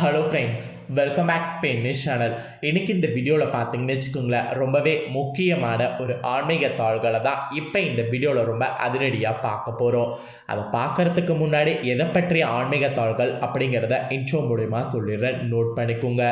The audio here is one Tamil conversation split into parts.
ஹலோ ஃப்ரெண்ட்ஸ் வெல்கம் பேக் ஸ்பென்னிஷ் சேனல் இன்றைக்கி இந்த வீடியோவில் பார்த்தீங்கன்னு வச்சுக்கோங்களேன் ரொம்பவே முக்கியமான ஒரு ஆன்மீக தாள்களை தான் இப்போ இந்த வீடியோவில் ரொம்ப அதிரடியாக பார்க்க போகிறோம் அதை பார்க்கறதுக்கு முன்னாடி எதை பற்றிய ஆன்மீக தாள்கள் அப்படிங்கிறத இன்ட்ரோ மூலிமா சொல்லிடுறேன். நோட் பண்ணிக்கோங்க.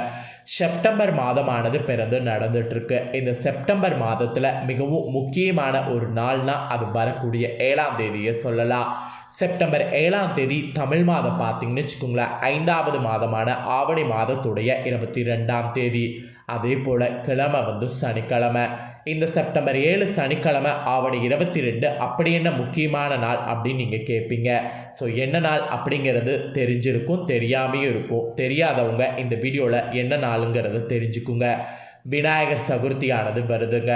செப்டம்பர் மாதமானது பிறந்து நடந்துட்டுருக்கு. இந்த செப்டம்பர் மாதத்தில் மிகவும் முக்கியமான ஒரு நாள்னால் அது வரக்கூடிய ஏழாம் தேதியை சொல்லலாம். செப்டம்பர் ஏழாம் தேதி தமிழ் மாதம் பார்த்தீங்கன்னு வச்சுக்கோங்களேன். ஐந்தாவது மாதமான ஆவணி மாதத்துடைய இருபத்தி ரெண்டாம் தேதி. அதே போல் கிழமை வந்து சனிக்கிழமை. இந்த செப்டம்பர் ஏழு சனிக்கிழமை ஆவணி இருபத்தி ரெண்டு அப்படி என்ன முக்கியமான நாள் அப்படின்னு நீங்கள் கேட்பீங்க ஸோ என்ன நாள் அப்படிங்கிறது தெரிஞ்சிருக்கும் தெரியாமையும் இருக்கும். தெரியாதவங்க இந்த வீடியோவில் என்ன நாளுங்கிறத தெரிஞ்சுக்குங்க. விநாயகர் சதுர்த்தியானது வருதுங்க.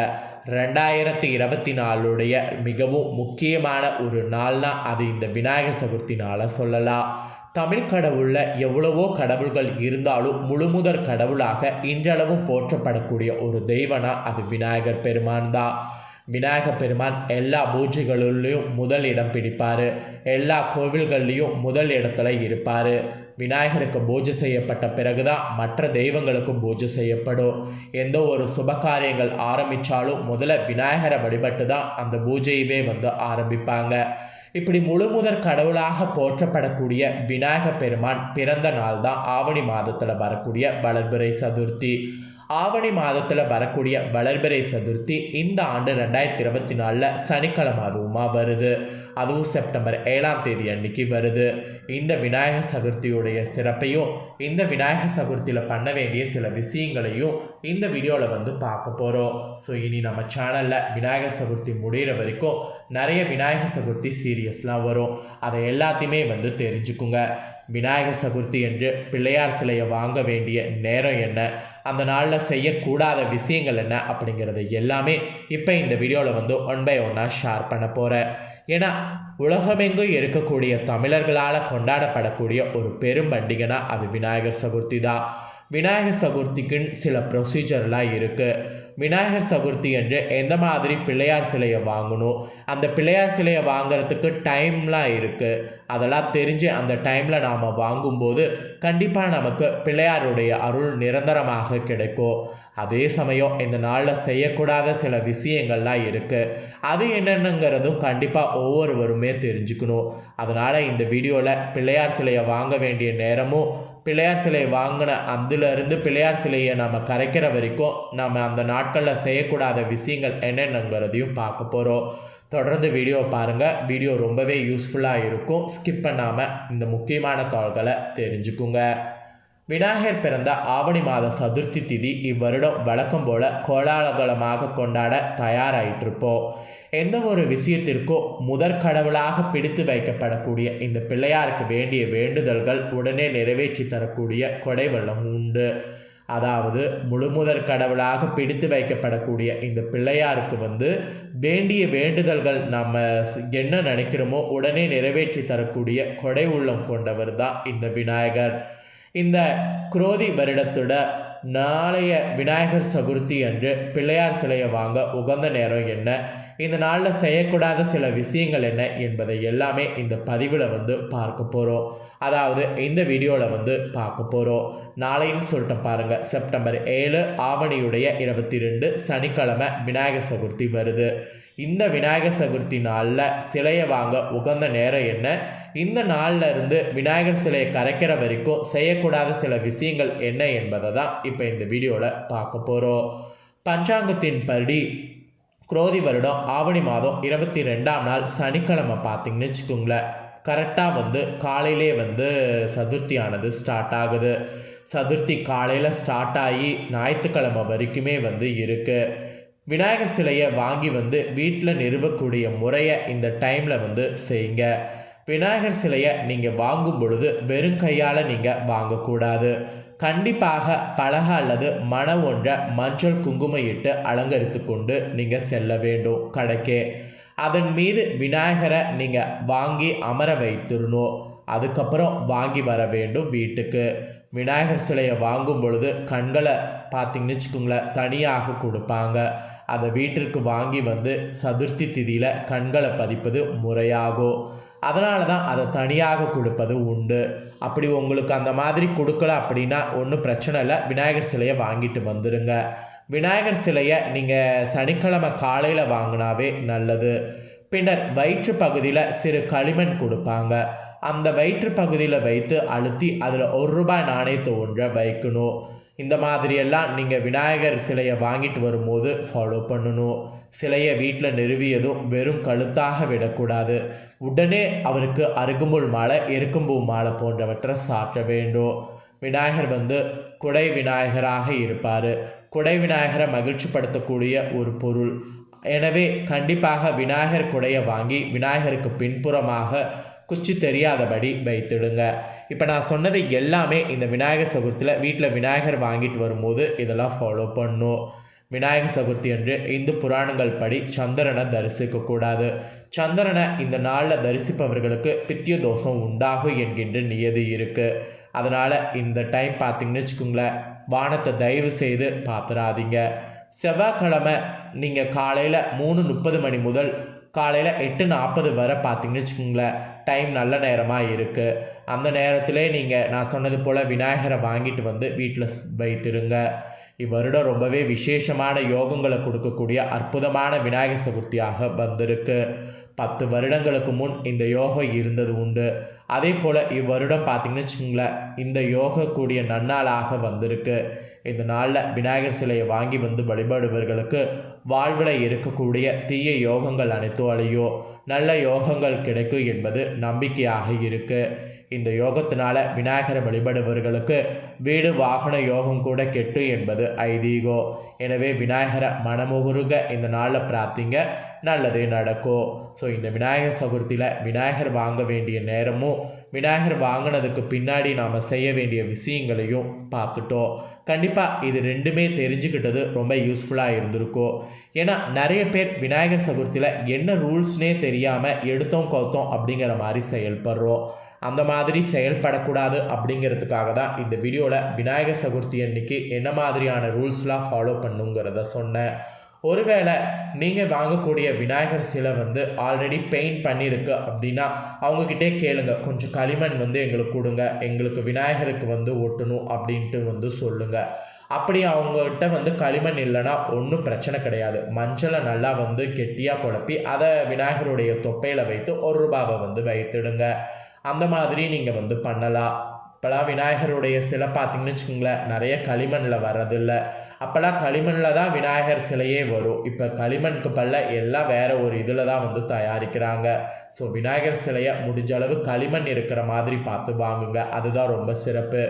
ரெண்டாயிரத்தி இருபத்தி நாலுடைய மிகவும் முக்கியமான ஒரு நாள்னா அது இந்த விநாயகர் சதுர்த்தி சொல்லலாம். தமிழ் கடவுளில் எவ்வளவோ கடவுள்கள் இருந்தாலும் முழுமுதற் கடவுளாக இன்றளவும் போற்றப்படக்கூடிய ஒரு தெய்வனா அது விநாயகர் பெருமான் தான். விநாயக பெருமான் எல்லா பூஜைகளிலையும் முதல் இடம் பிடிப்பார். எல்லா கோவில்கள்லேயும் முதல் இடத்துல இருப்பார். விநாயகருக்கு பூஜை செய்யப்பட்ட பிறகுதான் மற்ற தெய்வங்களுக்கும் பூஜை செய்யப்படும். எந்த ஒரு சுபகாரியங்கள் ஆரம்பித்தாலும் முதல்ல விநாயகரை வழிபட்டு தான் அந்த பூஜையவே வந்து ஆரம்பிப்பாங்க. இப்படி முழு முதற் கடவுளாக போற்றப்படக்கூடிய விநாயக பெருமான் பிறந்த நாள் தான் ஆவணி மாதத்தில் வரக்கூடிய வளர்பிறை சதுர்த்தி. ஆவணி மாதத்தில் வரக்கூடிய வளர்பிறை சதுர்த்தி இந்த ஆண்டு ரெண்டாயிரத்தி இருபத்தி நாலில் சனிக்கிழமை அதுவுமா வருது. அதுவும் செப்டம்பர் ஏழாம் தேதி அன்னைக்கு வருது. இந்த விநாயகர் சதுர்த்தியுடைய சிறப்பையும் இந்த விநாயகர் சதுர்த்தியில் பண்ண வேண்டிய சில விஷயங்களையும் இந்த வீடியோவில் வந்து பார்க்க போகிறோம் ஸோ இனி நம்ம சேனலில் விநாயகர் சதுர்த்தி முடிகிற வரைக்கும் நிறைய விநாயகர் சதுர்த்தி சீரியஸ்லாம் வரும். அதை எல்லாத்தையுமே வந்து தெரிஞ்சுக்குங்க. விநாயகர் சதுர்த்தி என்று பிள்ளையார் சிலையை வாங்க வேண்டிய நேரம் என்ன? அந்த நாளில் செய்யக்கூடாத விஷயங்கள் என்ன? அப்படிங்கிறது எல்லாமே இப்போ இந்த வீடியோவில் வந்து ஒன் பை ஒன்னாக ஷேர் பண்ண போகிறேன் ஏன்னா உலகமெங்கும் இருக்கக்கூடிய தமிழர்களால் கொண்டாடப்படக்கூடிய ஒரு பெரும் பண்டிகைனா அது விநாயகர் சதுர்த்தி தான். விநாயகர் சதுர்த்திக்குன்னு சில ப்ரொசீஜர்லாம் இருக்குது விநாயகர் சதுர்த்தி என்று எந்த மாதிரி பிள்ளையார் சிலையை வாங்கணும்? அந்த பிள்ளையார் சிலையை வாங்குறதுக்கு டைம்லாம் இருக்குது அதெல்லாம் தெரிஞ்சு அந்த டைமில் நாம் வாங்கும்போது கண்டிப்பாக நமக்கு பிள்ளையாருடைய அருள் நிரந்தரமாக கிடைக்கும். அதே சமயம் இந்த நாளில் செய்யக்கூடாத சில விஷயங்கள்லாம் இருக்குது அது என்னென்னங்கிறதும் கண்டிப்பாக ஒவ்வொருவருமே தெரிஞ்சுக்கணும். அதனால் இந்த வீடியோவில் பிள்ளையார் சிலையை வாங்க வேண்டிய நேரமும் பிள்ளையார் சிலையை வாங்கின அதுலேருந்து பிள்ளையார் சிலையை நம்ம கரைக்கிற வரைக்கும் நம்ம அந்த நாட்களில் செய்யக்கூடாத விஷயங்கள் என்னென்னங்கிறதையும் பார்க்க போகிறோம் தொடர்ந்து வீடியோ பாருங்கள் வீடியோ ரொம்பவே யூஸ்ஃபுல்லாக இருக்கும். ஸ்கிப் பண்ணாமல் இந்த முக்கியமான தாள்களை தெரிஞ்சுக்குங்க. விநாயகர் பிறந்த ஆவணி மாத சதுர்த்தி திதி இவ்வருடம் வழக்கம் போல கோலாகலமாக கொண்டாட தயாராயிட்டிருப்போம். எந்த ஒரு விஷயத்திற்கும் முதற் கடவுளாக பிடித்து வைக்கப்படக்கூடிய இந்த பிள்ளையாருக்கு வேண்டிய வேண்டுதல்கள் உடனே நிறைவேற்றி தரக்கூடிய கொடைவெள்ளம் உண்டு. அதாவது முழுமுதற் கடவுளாக பிடித்து வைக்கப்படக்கூடிய இந்த பிள்ளையாருக்கு வந்து வேண்டிய வேண்டுதல்கள் நம்ம என்ன நினைக்கிறோமோ உடனே நிறைவேற்றி தரக்கூடிய கொடை உள்ளம் கொண்டவர் தான் இந்த விநாயகர். இந்த குரோதி வருடத்தோட நாளைய விநாயகர் சதுர்த்தி அன்று பிள்ளையார் சிலையை வாங்க உகந்த நேரம் என்ன? இந்த நாளில் செய்யக்கூடாத சில விஷயங்கள் என்ன என்பதை எல்லாமே இந்த பதிவில் வந்து பார்க்க போகிறோம் அதாவது இந்த வீடியோவில் வந்து பார்க்க போகிறோம் நாளைன்னு சொல்லிட்டு பாருங்கள் செப்டம்பர் ஏழு ஆவணியுடைய இருபத்தி ரெண்டு சனிக்கிழமை விநாயகர் சதுர்த்தி வருது. இந்த விநாயகர் சதுர்த்தி நாளில் சிலையை வாங்க உகந்த நேரம் என்ன? இந்த நாளில் இருந்து விநாயகர் சிலையை கரைக்கிற வரைக்கும் செய்யக்கூடாத சில விஷயங்கள் என்ன என்பதை தான் இப்போ இந்த வீடியோவில் பார்க்க போகிறோம் பஞ்சாங்கத்தின் படி குரோதி வருடம் ஆவணி மாதம் இருபத்தி ரெண்டாம் நாள் சனிக்கிழமை பார்த்தீங்கன்னு வச்சுக்கோங்களேன். கரெக்டாக வந்து காலையிலே வந்து சதுர்த்தியானது ஸ்டார்ட் ஆகுது. சதுர்த்தி காலையில் ஸ்டார்ட் ஆகி ஞாயிற்றுக்கிழமை வரைக்குமே வந்து இருக்குது விநாயகர் சிலையை வாங்கி வந்து வீட்டில் நிறுவக்கூடிய முறையை இந்த டைமில் வந்து செய்யுங்க. விநாயகர் சிலையை நீங்கள் வாங்கும் பொழுது வெறும் கையால் நீங்கள் வாங்கக்கூடாது. கண்டிப்பாக பலக அல்லது மன ஒன்றை மஞ்சள் குங்குமம் இட்டு அலங்கரித்து கொண்டு நீங்கள் செல்ல வேண்டும் கடைக்கே. அதன் மீது விநாயகரை நீங்கள் வாங்கி அமர வைத்திருணும். அதுக்கப்புறம் வாங்கி வர வேண்டும் வீட்டுக்கு. விநாயகர் சிலையை வாங்கும் பொழுது கண்களை பார்த்தீங்கன்னு வச்சுக்கோங்களேன் தனியாக கொடுப்பாங்க. அதை வீட்டிற்கு வாங்கி வந்து சதுர்த்தி திதியில் கண்களை பதிப்பது முறையாகும். அதனால தான் அதை தனியாக கொடுப்பது உண்டு. அப்படி உங்களுக்கு அந்த மாதிரி கொடுக்கல அப்படின்னா ஒன்றும் பிரச்சனை இல்லை. விநாயகர் சிலையை வாங்கிட்டு வந்துடுங்க விநாயகர் சிலையை நீங்கள் சனிக்கிழமை காலையில் வாங்கினாவே நல்லது. பின்னர் வயிற்று பகுதியில் சிறு களிமண் கொடுப்பாங்க. அந்த வயிற்று பகுதியில் வைத்து அழுத்தி அதில் ஒரு ரூபாய் நாணயத்தை ஒன்றை வைக்கணும். இந்த மாதிரியெல்லாம் நீங்கள் விநாயகர் சிலையை வாங்கிட்டு வரும்போது ஃபாலோ பண்ணணும். சிலையை வீட்டில் நிறுவியதும் வெறும் கழுத்தாக விடக்கூடாது. உடனே அவருக்கு அருகுமுள் மாலை எருக்கும்பூ மாலை போன்றவற்றை சாப்பிட வேண்டும். விநாயகர் வந்து குடை விநாயகராக இருப்பார். குடை விநாயகரை மகிழ்ச்சிப்படுத்தக்கூடிய ஒரு பொருள். எனவே கண்டிப்பாக விநாயகர் குடையை வாங்கி விநாயகருக்கு பின்புறமாக குச்சி தெரியாதபடி வைத்திடுங்க. இப்போ நான் சொன்னது எல்லாமே இந்த விநாயகர் சதுர்த்தியில் வீட்டில் விநாயகர் வாங்கிட்டு வரும்போது இதெல்லாம் ஃபாலோ பண்ணும். விநாயகர் சதுர்த்தி என்று இந்து புராணங்கள் படி சந்திரனை தரிசிக்கக்கூடாது சந்திரனை இந்த நாளில் தரிசிப்பவர்களுக்கு பித்திய தோஷம் உண்டாகும் என்கின்ற நியதி இருக்குது அதனால் இந்த டைம் பார்த்திங்கன்னு வச்சுக்கோங்களேன் வானத்தை தயவு செய்து பார்த்துடாதீங்க செவ்வாய்க்கிழமை நீங்கள் காலையில் மூணு முப்பது மணி முதல் காலையில் எட்டு நாற்பது வரை பார்த்தீங்கன்னு வச்சுக்கோங்களேன். டைம் நல்ல நேரமாக இருக்குது அந்த நேரத்திலே நீங்கள் நான் சொன்னது போல் விநாயகரை வாங்கிட்டு வந்து வீட்டில் வைத்திருங்க. இவ்வருடம் ரொம்பவே விசேஷமான யோகங்களை கொடுக்கக்கூடிய அற்புதமான விநாயகர் சதுர்த்தியாக வந்திருக்கு. பத்து வருடங்களுக்கு முன் இந்த யோகம் இருந்தது உண்டு. அதே போல் இவ்வருடம் பார்த்திங்கன்னு வச்சுங்களேன் இந்த யோக கூடிய நன்னாளாக வந்திருக்கு. இந்த நாளில் விநாயகர் சிலையை வாங்கி வந்து வழிபடுபவர்களுக்கு வாழ்வில் இருக்கக்கூடிய தீய யோகங்கள் அனைத்து அழியோ நல்ல யோகங்கள் கிடைக்கும் என்பது நம்பிக்கையாக இருக்குது இந்த யோகத்தினால விநாயகரை வழிபடுபவர்களுக்கு வீடு வாகன யோகம் கூட கெட்டு என்பது ஐதீகோ. எனவே விநாயகரை மனமுகுருக இந்த நாளில் பிரார்த்திங்க நல்லதே நடக்கும் ஸோ இந்த விநாயகர் சதுர்த்தியில் விநாயகர் வாங்க வேண்டிய நேரமும் விநாயகர் வாங்கினதுக்கு பின்னாடி நாம் செய்ய வேண்டிய விஷயங்களையும் பார்த்துட்டோம். கண்டிப்பாக இது ரெண்டுமே தெரிஞ்சுக்கிட்டது ரொம்ப யூஸ்ஃபுல்லாக இருந்திருக்கும் ஏன்னா நிறைய பேர் விநாயகர் சதுர்த்தியில் என்ன ரூல்ஸ்னே தெரியாமல் எடுத்தோம் கவுத்தோம் அப்படிங்கிற மாதிரி செயல்படுறோம். அந்த மாதிரி செயல்படக்கூடாது அப்படிங்கிறதுக்காக தான் இந்த வீடியோவில் விநாயகர் சதுர்த்தி அன்னைக்கு என்ன மாதிரியான ரூல்ஸ்லாம் ஃபாலோ பண்ணுங்கிறத சொன்னேன். ஒருவேளை நீங்கள் வாங்கக்கூடிய விநாயகர் சிலை வந்து ஆல்ரெடி பெயிண்ட் பண்ணியிருக்கு அப்படின்னா அவங்கக்கிட்டே கேளுங்க. கொஞ்சம் களிமண் வந்து எங்களுக்கு கொடுங்க. எங்களுக்கு விநாயகருக்கு வந்து ஒட்டணும் அப்படின்ட்டு வந்து சொல்லுங்கள் அப்படி அவங்ககிட்ட வந்து களிமண் இல்லைன்னா ஒன்றும் பிரச்சனை கிடையாது. மஞ்சளை நல்லா வந்து கெட்டியாக குழப்பி அதை விநாயகருடைய தொப்பையில் வைத்து ஒரு ரூபாவை வந்து வைத்துடுங்க. அந்த மாதிரி நீங்கள் வந்து பண்ணலாம். இப்போலாம் விநாயகருடைய சிலை பார்த்தீங்கன்னு வச்சுக்கோங்களேன் நிறைய களிமண்ணில் வர்றதில்லை. அப்போல்லாம் களிமண்ணில் தான் விநாயகர் சிலையே வரும். இப்போ களிமண்க்கு பல்ல எல்லாம் வேறு ஒரு இதில் தான் வந்து தயாரிக்கிறாங்க. ஸோ விநாயகர் சிலையை முடிஞ்ச அளவு களிமண் இருக்கிற மாதிரி பார்த்து வாங்குங்க. அதுதான் ரொம்ப சிறப்பு.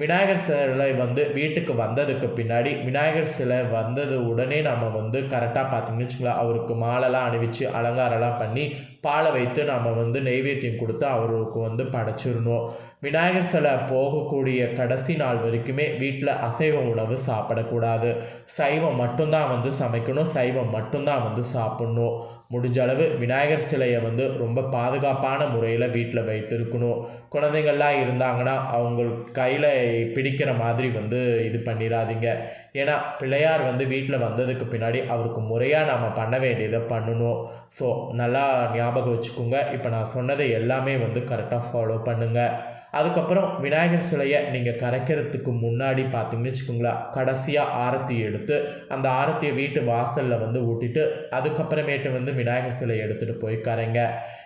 விநாயகர் சிலை வந்து வீட்டுக்கு வந்ததுக்கு பின்னாடி விநாயகர் சிலை வந்தது உடனே நம்ம வந்து கரெக்டாக பார்த்தீங்கன்னு வச்சுக்கலாம் அவருக்கு மாலைலாம் அணிவிச்சு அலங்காரம்லாம் பண்ணி பாலை வைத்து நம்ம வந்து நெய்வேத்தியம் கொடுத்து அவருக்கு வந்து படைச்சிடணும். விநாயகர் சிலை போகக்கூடிய கடைசி நாள் வரைக்குமே வீட்டில் அசைவ உணவு சாப்பிடக்கூடாது. சைவம் மட்டும்தான் வந்து சமைக்கணும். சைவம் மட்டும்தான் வந்து சாப்பிட்ணும். முடிஞ்ச அளவு விநாயகர் சிலையை வந்து ரொம்ப பாதுகாப்பான முறையில் வீட்டில் வைத்திருக்கணும். குழந்தைங்கள்லாம் இருந்தாங்கன்னா அவங்க கையில் பிடிக்கிற மாதிரி வந்து இது பண்ணிடாதீங்க ஏன்னா பிள்ளையார் வந்து வீட்டில் வந்ததுக்கு பின்னாடி அவருக்கு முறையாக நம்ம பண்ண வேண்டியதை பண்ணணும். ஸோ நல்லா ஞாபகம் வச்சுக்கோங்க. இப்போ நான் சொன்னதை எல்லாமே வந்து கரெக்டாக ஃபாலோ பண்ணுங்கள் அதுக்கப்புறம் விநாயகர் சிலையை நீங்கள் கரைக்கிறதுக்கு முன்னாடி பார்த்தீங்கன்னு வச்சுக்கோங்களேன் கடைசியாக ஆரத்தி எடுத்து அந்த ஆரத்தியை வீட்டு வாசலில் வந்து ஊட்டிட்டு அதுக்கப்புறமேட்டு வந்து விநாயகர் சிலையை எடுத்துகிட்டு போய் கரைங்க.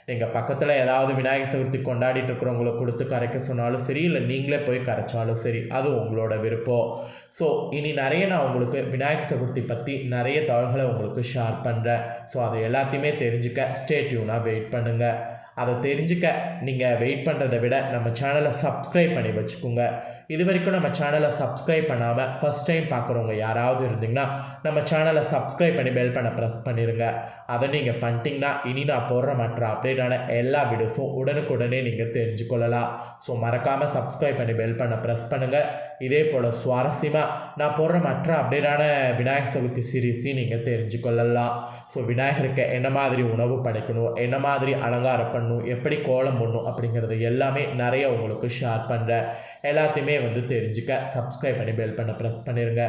நீங்கள் பக்கத்தில் ஏதாவது விநாயகர் சதுர்த்தி கொண்டாடிட்டு இருக்கிறவங்கள கொடுத்து கரைக்க சொன்னாலும் சரி இல்லை நீங்களே போய் கரைச்சாலும் சரி அது உங்களோட விருப்பம். ஸோ இனி நிறைய நான் உங்களுக்கு விநாயகர் சதுர்த்தி பற்றி நிறைய தகவல்களை உங்களுக்கு ஷேர் பண்ணுறேன் ஸோ அதை எல்லாத்தையுமே தெரிஞ்சுக்க ஸ்டேட்யூனாக வெயிட் பண்ணுங்கள் அதை தெரிஞ்சுக்க நீங்கள் வெயிட் பண்ணுறதை விட நம்ம சேனலை சப்ஸ்கிரைப் பண்ணி வச்சுக்கோங்க. இது வரைக்கும் நம்ம சேனலை சப்ஸ்கிரைப் பண்ணாமல் ஃபஸ்ட் டைம் பார்க்குறவங்க யாராவது இருந்தீங்கன்னா நம்ம சேனலை சப்ஸ்கிரைப் பண்ணி பெல் பண்ண ப்ரெஸ் பண்ணிடுங்க அதை நீங்கள் பண்ணிட்டீங்கன்னா இனி நான் போடுற மற்ற அப்டேட்டான எல்லா வீடியோஸும் உடனுக்குடனே நீங்கள் தெரிஞ்சுக்கொள்ளலாம் ஸோ மறக்காமல் சப்ஸ்கிரைப் பண்ணி பெல் பண்ண ப்ரெஸ் பண்ணுங்கள் இதே போல் சுவாரஸ்யமாக நான் போடுற மற்ற அப்டேட்டான விநாயகர் சதுர்த்தி சீரீஸையும் நீங்கள் தெரிஞ்சுக்கொள்ளலாம் ஸோ விநாயகருக்கு என்ன மாதிரி உணவு படைக்கணும் என்ன மாதிரி அலங்காரம் பண்ணணும் எப்படி கோலம் பண்ணணும் அப்படிங்கிறது எல்லாமே நிறைய உங்களுக்கு ஷேர் பண்ணுறேன் எல்லாத்தையுமே வந்து தெரிஞ்சுக்க சப்ஸ்கிரைப் பண்ணி பெல் பண்ண ப்ரெஸ் பண்ணிடுங்க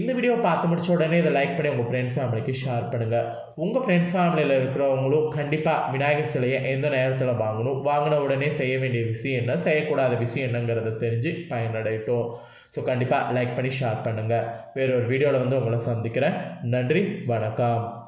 இந்த வீடியோ பார்த்து முடிச்ச உடனே இதை லைக் பண்ணி உங்கள் ஃப்ரெண்ட்ஸ் ஃபேமிலிக்கு ஷேர் பண்ணுங்கள் உங்கள் ஃப்ரெண்ட்ஸ் ஃபேமிலியில் இருக்கிறவங்களும் கண்டிப்பாக விநாயகர் சிலையை எந்த நேரத்தில் வாங்கணும் வாங்கின உடனே செய்ய வேண்டிய விஷயம் என்ன செய்யக்கூடாத விஷயம் என்னங்கிறத தெரிஞ்சு பயனடையட்டும். ஸோ கண்டிப்பாக லைக் பண்ணி ஷேர் பண்ணுங்கள் வேறொரு வீடியோவில் வந்து உங்களை சந்திக்கிறேன். நன்றி வணக்கம்.